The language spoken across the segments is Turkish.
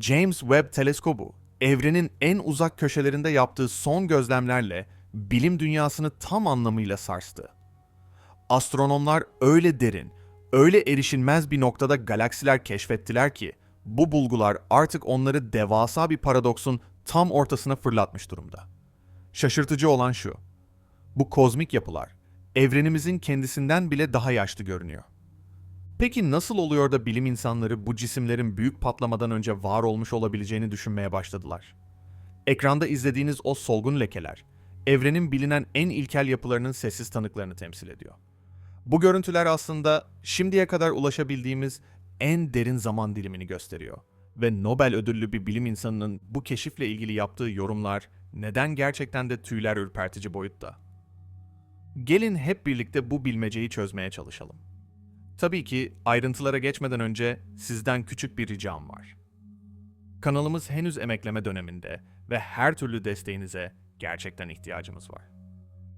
James Webb Teleskobu, evrenin en uzak köşelerinde yaptığı son gözlemlerle bilim dünyasını tam anlamıyla sarstı. Astronomlar öyle derin, öyle erişilmez bir noktada galaksiler keşfettiler ki bu bulgular artık onları devasa bir paradoksun tam ortasına fırlatmış durumda. Şaşırtıcı olan şu. Bu kozmik yapılar evrenimizin kendisinden bile daha yaşlı görünüyor. Peki nasıl oluyor da bilim insanları bu cisimlerin büyük patlamadan önce var olmuş olabileceğini düşünmeye başladılar? Ekranda izlediğiniz o solgun lekeler, evrenin bilinen en ilkel yapılarının sessiz tanıklarını temsil ediyor. Bu görüntüler aslında şimdiye kadar ulaşabildiğimiz en derin zaman dilimini gösteriyor ve Nobel ödüllü bir bilim insanının bu keşifle ilgili yaptığı yorumlar neden gerçekten de tüyler ürpertici boyutta? Gelin hep birlikte bu bilmeceyi çözmeye çalışalım. Tabii ki ayrıntılara geçmeden önce sizden küçük bir ricam var. Kanalımız henüz emekleme döneminde ve her türlü desteğinize gerçekten ihtiyacımız var.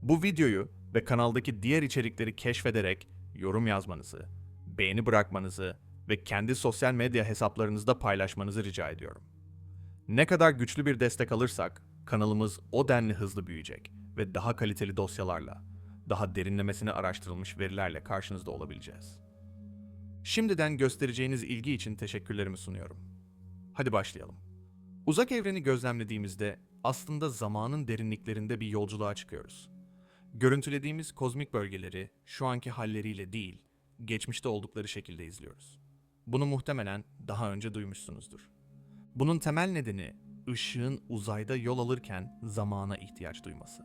Bu videoyu ve kanaldaki diğer içerikleri keşfederek yorum yazmanızı, beğeni bırakmanızı ve kendi sosyal medya hesaplarınızda paylaşmanızı rica ediyorum. Ne kadar güçlü bir destek alırsak kanalımız o denli hızlı büyüyecek ve daha kaliteli dosyalarla, daha derinlemesine araştırılmış verilerle karşınızda olabileceğiz. Şimdiden göstereceğiniz ilgi için teşekkürlerimi sunuyorum. Hadi başlayalım. Uzak evreni gözlemlediğimizde aslında zamanın derinliklerinde bir yolculuğa çıkıyoruz. Görüntülediğimiz kozmik bölgeleri şu anki halleriyle değil, geçmişte oldukları şekilde izliyoruz. Bunu muhtemelen daha önce duymuşsunuzdur. Bunun temel nedeni ışığın uzayda yol alırken zamana ihtiyaç duyması.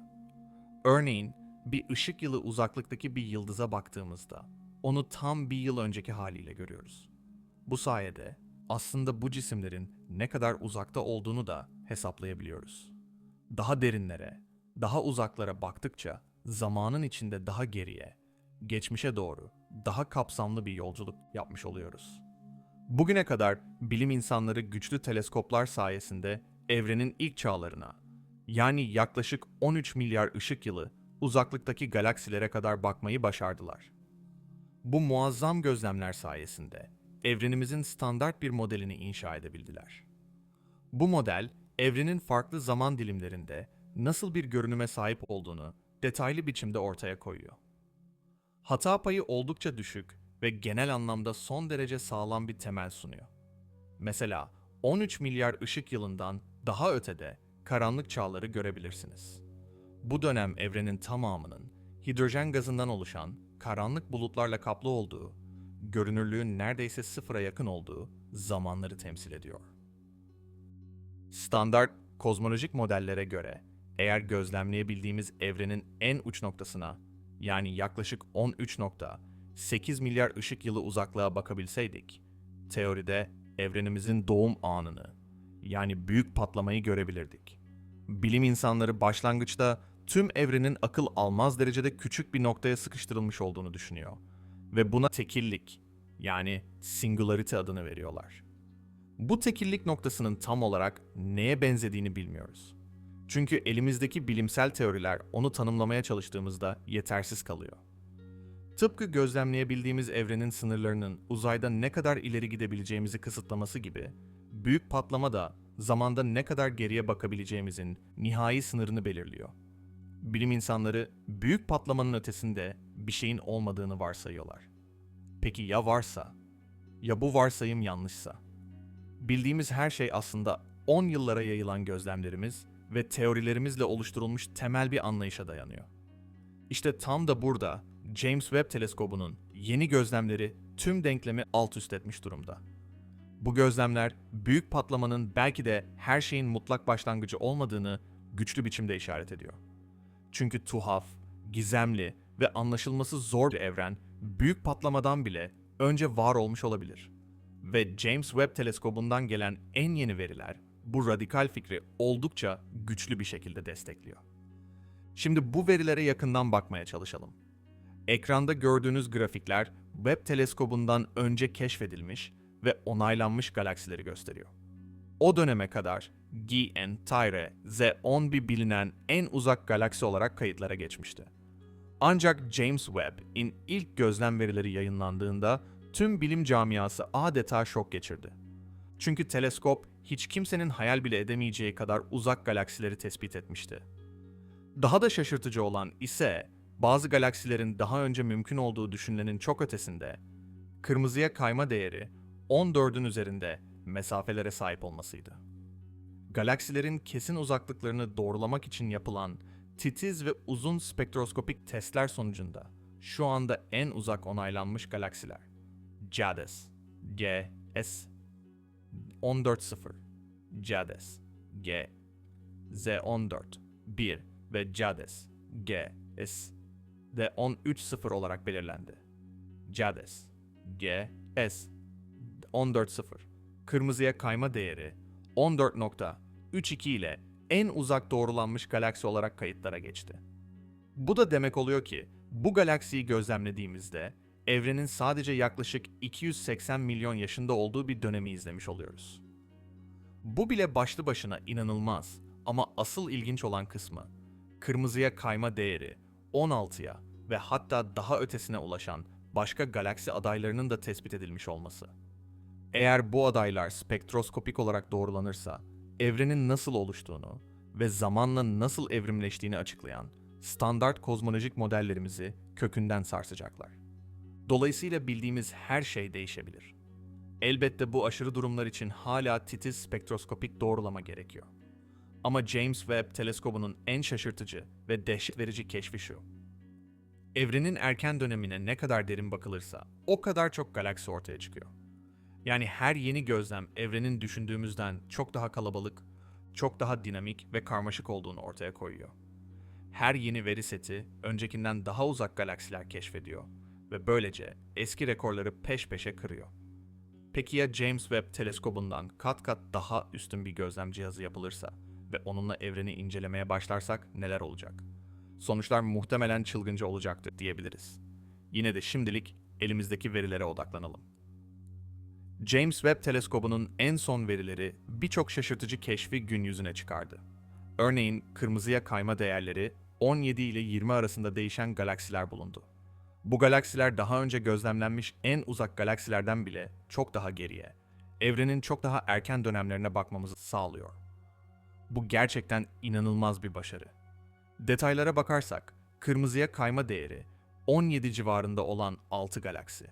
Örneğin bir ışık yılı uzaklıktaki bir yıldıza baktığımızda onu tam bir yıl önceki haliyle görüyoruz. Bu sayede aslında bu cisimlerin ne kadar uzakta olduğunu da hesaplayabiliyoruz. Daha derinlere, daha uzaklara baktıkça zamanın içinde daha geriye, geçmişe doğru daha kapsamlı bir yolculuk yapmış oluyoruz. Bugüne kadar bilim insanları güçlü teleskoplar sayesinde evrenin ilk çağlarına, yani yaklaşık 13 milyar ışık yılı uzaklıktaki galaksilere kadar bakmayı başardılar. Bu muazzam gözlemler sayesinde evrenimizin standart bir modelini inşa edebildiler. Bu model, evrenin farklı zaman dilimlerinde nasıl bir görünüme sahip olduğunu detaylı biçimde ortaya koyuyor. Hata payı oldukça düşük ve genel anlamda son derece sağlam bir temel sunuyor. Mesela 13 milyar ışık yılından daha ötede karanlık çağları görebilirsiniz. Bu dönem evrenin tamamının hidrojen gazından oluşan karanlık bulutlarla kaplı olduğu, görünürlüğün neredeyse sıfıra yakın olduğu zamanları temsil ediyor. Standart kozmolojik modellere göre eğer gözlemleyebildiğimiz evrenin en uç noktasına yani yaklaşık 13.8 milyar ışık yılı uzaklığa bakabilseydik, teoride evrenimizin doğum anını yani büyük patlamayı görebilirdik. Bilim insanları başlangıçta tüm evrenin akıl almaz derecede küçük bir noktaya sıkıştırılmış olduğunu düşünüyor ve buna tekillik yani singularity adını veriyorlar. Bu tekillik noktasının tam olarak neye benzediğini bilmiyoruz. Çünkü elimizdeki bilimsel teoriler onu tanımlamaya çalıştığımızda yetersiz kalıyor. Tıpkı gözlemleyebildiğimiz evrenin sınırlarının uzayda ne kadar ileri gidebileceğimizi kısıtlaması gibi, büyük patlama da zamanda ne kadar geriye bakabileceğimizin nihai sınırını belirliyor. Bilim insanları büyük patlamanın ötesinde bir şeyin olmadığını varsayıyorlar. Peki ya varsa? Ya bu varsayım yanlışsa? Bildiğimiz her şey aslında 10 yıllara yayılan gözlemlerimiz ve teorilerimizle oluşturulmuş temel bir anlayışa dayanıyor. İşte tam da burada James Webb Teleskobu'nun yeni gözlemleri tüm denklemi alt üst etmiş durumda. Bu gözlemler büyük patlamanın belki de her şeyin mutlak başlangıcı olmadığını güçlü biçimde işaret ediyor. Çünkü tuhaf, gizemli ve anlaşılması zor bir evren büyük patlamadan bile önce var olmuş olabilir. Ve James Webb Teleskobu'ndan gelen en yeni veriler bu radikal fikri oldukça güçlü bir şekilde destekliyor. Şimdi bu verilere yakından bakmaya çalışalım. Ekranda gördüğünüz grafikler Webb teleskobundan önce keşfedilmiş ve onaylanmış galaksileri gösteriyor. O döneme kadar Gi-en Tyre Z11 bilinen en uzak galaksi olarak kayıtlara geçmişti. Ancak James Webb'in ilk gözlem verileri yayınlandığında tüm bilim camiası adeta şok geçirdi. Çünkü teleskop hiç kimsenin hayal bile edemeyeceği kadar uzak galaksileri tespit etmişti. Daha da şaşırtıcı olan ise bazı galaksilerin daha önce mümkün olduğu düşünülenin çok ötesinde kırmızıya kayma değeri 14'ün üzerinde mesafelere sahip olmasıydı. Galaksilerin kesin uzaklıklarını doğrulamak için yapılan titiz ve uzun spektroskopik testler sonucunda şu anda en uzak onaylanmış galaksiler JADES, GS 140, JADES, G, Z14, 1 ve JADES, GS de 130 olarak belirlendi. JADES, GS 140, kırmızıya kayma değeri 14.32 ile en uzak doğrulanmış galaksi olarak kayıtlara geçti. Bu da demek oluyor ki bu galaksiyi gözlemlediğimizde evrenin sadece yaklaşık 280 milyon yaşında olduğu bir dönemi izlemiş oluyoruz. Bu bile başlı başına inanılmaz ama asıl ilginç olan kısmı kırmızıya kayma değeri 16'ya ve hatta daha ötesine ulaşan başka galaksi adaylarının da tespit edilmiş olması. Eğer bu adaylar spektroskopik olarak doğrulanırsa, evrenin nasıl oluştuğunu ve zamanla nasıl evrimleştiğini açıklayan standart kozmolojik modellerimizi kökünden sarsacaklar. Dolayısıyla bildiğimiz her şey değişebilir. Elbette bu aşırı durumlar için hala titiz spektroskopik doğrulama gerekiyor. Ama James Webb teleskobunun en şaşırtıcı ve dehşet verici keşfi şu. Evrenin erken dönemine ne kadar derin bakılırsa o kadar çok galaksi ortaya çıkıyor. Yani her yeni gözlem evrenin düşündüğümüzden çok daha kalabalık, çok daha dinamik ve karmaşık olduğunu ortaya koyuyor. Her yeni veri seti öncekinden daha uzak galaksiler keşfediyor ve böylece eski rekorları peş peşe kırıyor. Peki ya James Webb teleskobundan kat kat daha üstün bir gözlem cihazı yapılırsa ve onunla evreni incelemeye başlarsak neler olacak? Sonuçlar muhtemelen çılgınca olacaktır diyebiliriz. Yine de şimdilik elimizdeki verilere odaklanalım. James Webb teleskobunun en son verileri birçok şaşırtıcı keşfi gün yüzüne çıkardı. Örneğin kırmızıya kayma değerleri 17 ile 20 arasında değişen galaksiler bulundu. Bu galaksiler daha önce gözlemlenmiş en uzak galaksilerden bile çok daha geriye, evrenin çok daha erken dönemlerine bakmamızı sağlıyor. Bu gerçekten inanılmaz bir başarı. Detaylara bakarsak, kırmızıya kayma değeri 17 civarında olan 6 galaksi.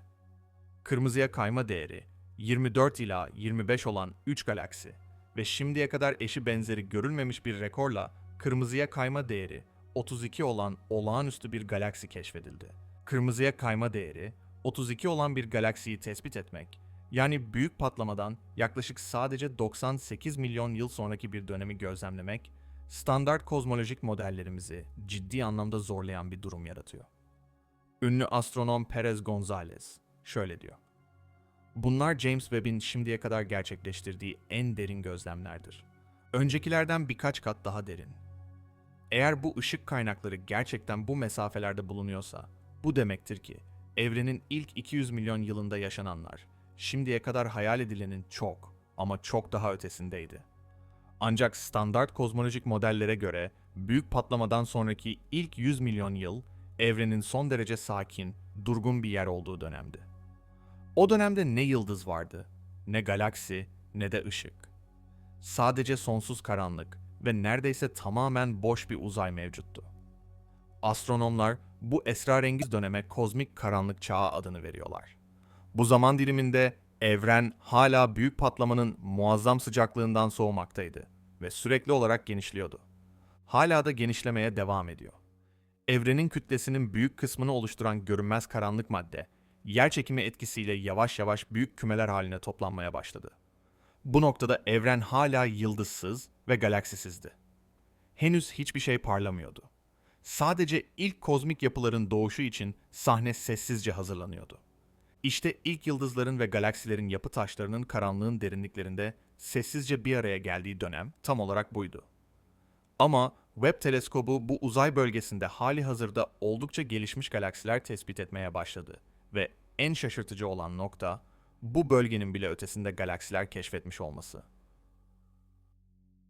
Kırmızıya kayma değeri 24 ila 25 olan 3 galaksi ve şimdiye kadar eşi benzeri görülmemiş bir rekorla kırmızıya kayma değeri 32 olan olağanüstü bir galaksi keşfedildi. Kırmızıya kayma değeri 32 olan bir galaksiyi tespit etmek, yani büyük patlamadan yaklaşık sadece 98 milyon yıl sonraki bir dönemi gözlemlemek, standart kozmolojik modellerimizi ciddi anlamda zorlayan bir durum yaratıyor. Ünlü astronom Perez Gonzalez şöyle diyor. Bunlar James Webb'in şimdiye kadar gerçekleştirdiği en derin gözlemlerdir. Öncekilerden birkaç kat daha derin. Eğer bu ışık kaynakları gerçekten bu mesafelerde bulunuyorsa, bu demektir ki evrenin ilk 200 milyon yılında yaşananlar şimdiye kadar hayal edilenin çok ama çok daha ötesindeydi. Ancak standart kozmolojik modellere göre büyük patlamadan sonraki ilk 100 milyon yıl evrenin son derece sakin, durgun bir yer olduğu dönemdi. O dönemde ne yıldız vardı, ne galaksi, ne de ışık. Sadece sonsuz karanlık ve neredeyse tamamen boş bir uzay mevcuttu. Astronomlar bu esrarengiz döneme kozmik karanlık çağı adını veriyorlar. Bu zaman diliminde evren hala büyük patlamanın muazzam sıcaklığından soğumaktaydı ve sürekli olarak genişliyordu. Hala da genişlemeye devam ediyor. Evrenin kütlesinin büyük kısmını oluşturan görünmez karanlık madde, yer çekimi etkisiyle yavaş yavaş büyük kümeler haline toplanmaya başladı. Bu noktada evren hala yıldızsız ve galaksisizdi. Henüz hiçbir şey parlamıyordu. Sadece ilk kozmik yapıların doğuşu için sahne sessizce hazırlanıyordu. İşte ilk yıldızların ve galaksilerin yapı taşlarının karanlığın derinliklerinde sessizce bir araya geldiği dönem tam olarak buydu. Ama Webb teleskobu bu uzay bölgesinde hali hazırda oldukça gelişmiş galaksiler tespit etmeye başladı ve en şaşırtıcı olan nokta bu bölgenin bile ötesinde galaksiler keşfetmiş olması.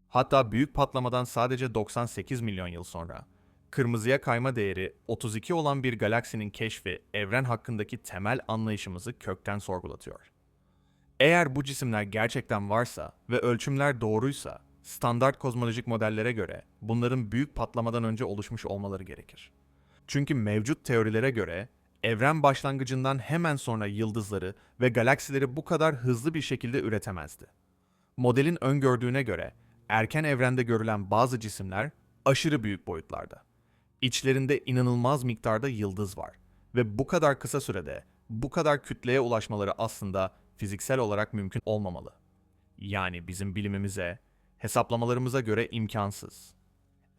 Hatta büyük patlamadan sadece 98 milyon yıl sonra kırmızıya kayma değeri 32 olan bir galaksinin keşfi evren hakkındaki temel anlayışımızı kökten sorgulatıyor. Eğer bu cisimler gerçekten varsa ve ölçümler doğruysa, standart kozmolojik modellere göre bunların büyük patlamadan önce oluşmuş olmaları gerekir. Çünkü mevcut teorilere göre evren başlangıcından hemen sonra yıldızları ve galaksileri bu kadar hızlı bir şekilde üretemezdi. Modelin öngördüğüne göre erken evrende görülen bazı cisimler aşırı büyük boyutlarda. İçlerinde inanılmaz miktarda yıldız var ve bu kadar kısa sürede bu kadar kütleye ulaşmaları aslında fiziksel olarak mümkün olmamalı. Yani bizim bilimimize, hesaplamalarımıza göre imkansız.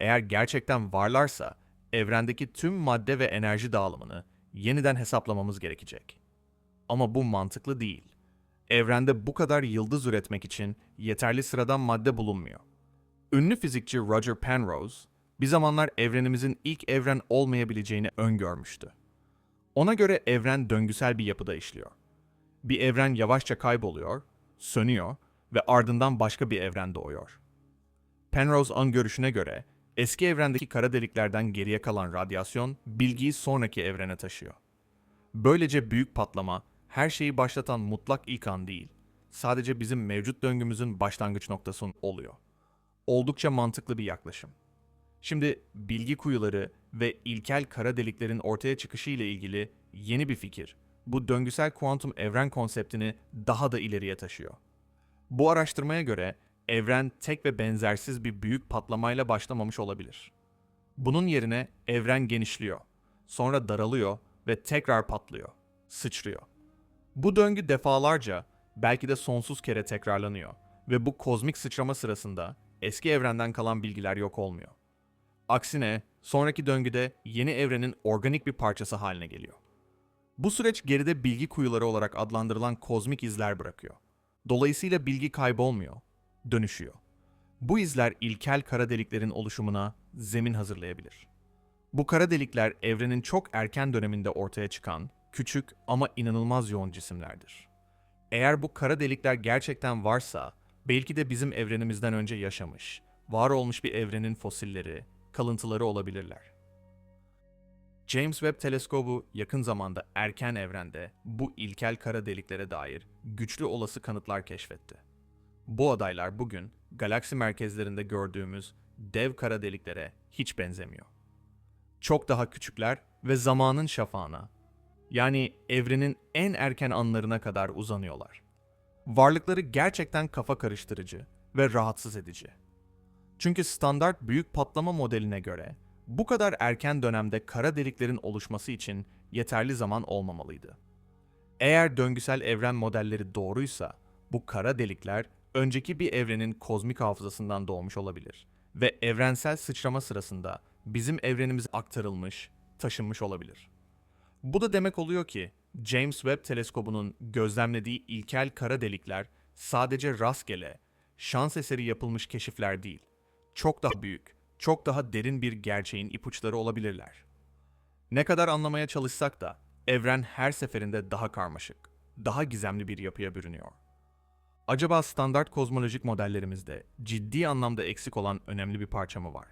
Eğer gerçekten varlarsa evrendeki tüm madde ve enerji dağılımını yeniden hesaplamamız gerekecek. Ama bu mantıklı değil. Evrende bu kadar yıldız üretmek için yeterli sıradan madde bulunmuyor. Ünlü fizikçi Roger Penrose, bir zamanlar evrenimizin ilk evren olmayabileceğini öngörmüştü. Ona göre evren döngüsel bir yapıda işliyor. Bir evren yavaşça kayboluyor, sönüyor ve ardından başka bir evren doğuyor. Penrose öngörüşüne göre eski evrendeki kara deliklerden geriye kalan radyasyon bilgiyi sonraki evrene taşıyor. Böylece büyük patlama her şeyi başlatan mutlak ilk an değil, sadece bizim mevcut döngümüzün başlangıç noktası oluyor. Oldukça mantıklı bir yaklaşım. Şimdi bilgi kuyuları ve ilkel kara deliklerin ortaya çıkışı ile ilgili yeni bir fikir, bu döngüsel kuantum evren konseptini daha da ileriye taşıyor. Bu araştırmaya göre evren tek ve benzersiz bir büyük patlamayla başlamamış olabilir. Bunun yerine evren genişliyor, sonra daralıyor ve tekrar patlıyor, sıçrıyor. Bu döngü defalarca, belki de sonsuz kere tekrarlanıyor ve bu kozmik sıçrama sırasında eski evrenden kalan bilgiler yok olmuyor. Aksine sonraki döngüde yeni evrenin organik bir parçası haline geliyor. Bu süreç geride bilgi kuyuları olarak adlandırılan kozmik izler bırakıyor. Dolayısıyla bilgi kaybolmuyor, dönüşüyor. Bu izler ilkel kara deliklerin oluşumuna zemin hazırlayabilir. Bu kara delikler evrenin çok erken döneminde ortaya çıkan küçük ama inanılmaz yoğun cisimlerdir. Eğer bu kara delikler gerçekten varsa, belki de bizim evrenimizden önce yaşamış, var olmuş bir evrenin fosilleri, kalıntıları olabilirler. James Webb Teleskobu yakın zamanda erken evrende bu ilkel kara deliklere dair güçlü olası kanıtlar keşfetti. Bu adaylar bugün galaksi merkezlerinde gördüğümüz dev kara deliklere hiç benzemiyor. Çok daha küçükler ve zamanın şafağına, yani evrenin en erken anlarına kadar uzanıyorlar. Varlıkları gerçekten kafa karıştırıcı ve rahatsız edici. Çünkü standart büyük patlama modeline göre bu kadar erken dönemde kara deliklerin oluşması için yeterli zaman olmamalıydı. Eğer döngüsel evren modelleri doğruysa bu kara delikler önceki bir evrenin kozmik hafızasından doğmuş olabilir ve evrensel sıçrama sırasında bizim evrenimize aktarılmış, taşınmış olabilir. Bu da demek oluyor ki James Webb teleskobunun gözlemlediği ilkel kara delikler sadece rastgele, şans eseri yapılmış keşifler değil. Çok daha büyük, çok daha derin bir gerçeğin ipuçları olabilirler. Ne kadar anlamaya çalışsak da evren her seferinde daha karmaşık, daha gizemli bir yapıya bürünüyor. Acaba standart kozmolojik modellerimizde ciddi anlamda eksik olan önemli bir parça mı var?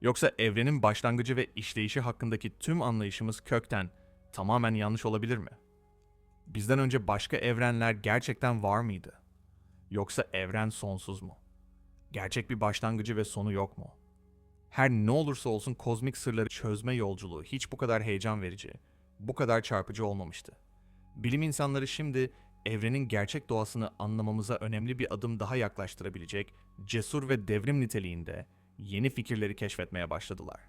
Yoksa evrenin başlangıcı ve işleyişi hakkındaki tüm anlayışımız kökten tamamen yanlış olabilir mi? Bizden önce başka evrenler gerçekten var mıydı? Yoksa evren sonsuz mu? Gerçek bir başlangıcı ve sonu yok mu? Her ne olursa olsun kozmik sırları çözme yolculuğu hiç bu kadar heyecan verici, bu kadar çarpıcı olmamıştı. Bilim insanları şimdi evrenin gerçek doğasını anlamamıza önemli bir adım daha yaklaştırabilecek cesur ve devrim niteliğinde yeni fikirleri keşfetmeye başladılar.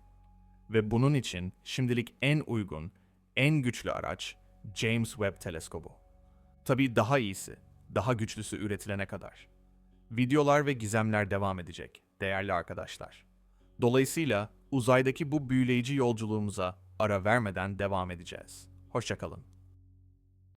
Ve bunun için şimdilik en uygun, en güçlü araç James Webb Teleskobu. Tabii daha iyisi, daha güçlüsü üretilene kadar. Videolar ve gizemler devam edecek değerli arkadaşlar. Dolayısıyla uzaydaki bu büyüleyici yolculuğumuza ara vermeden devam edeceğiz. Hoşçakalın.